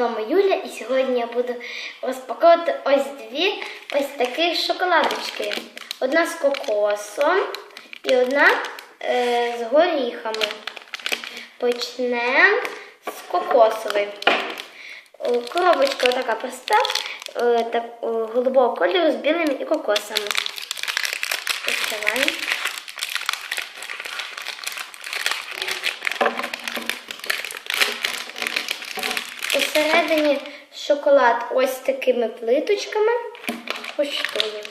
вами Юля, і сьогодні я буду розпаковувати ось дві ось такі шоколадочки. Одна з кокосом і одна е, з горіхами. Почнемо з кокосової. Коробочка така проста, е, так, е, голубого кольору з білими і кокосами. Відкриваємо. Посередині шоколад ось такими плиточками коштує.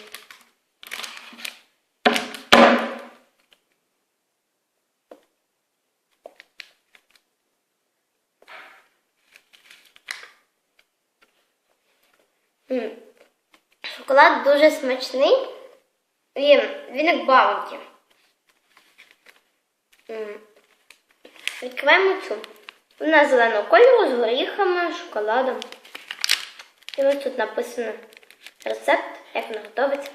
Шоколад дуже смачний. І він як баунті. Відкриваємо цю. Вона зеленого кольору з горіхами, шоколадом. І ось тут написано рецепт, як вона готується.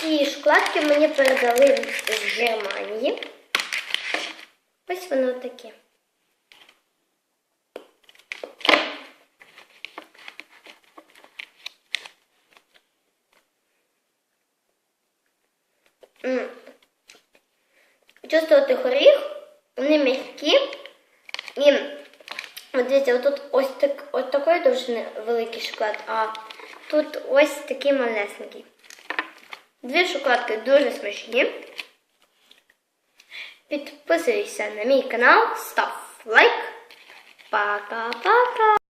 Ці шоколадки мені передали з Германії. Ось воно таке. Чувствувати горіх, вони м'які. І от дивіться, отут ось так, ось такої довжини великий шоколад, а тут ось такий малесенький. Дві шоколадки дуже смачні. Підписуйся на мій канал, став лайк. Пока-пока!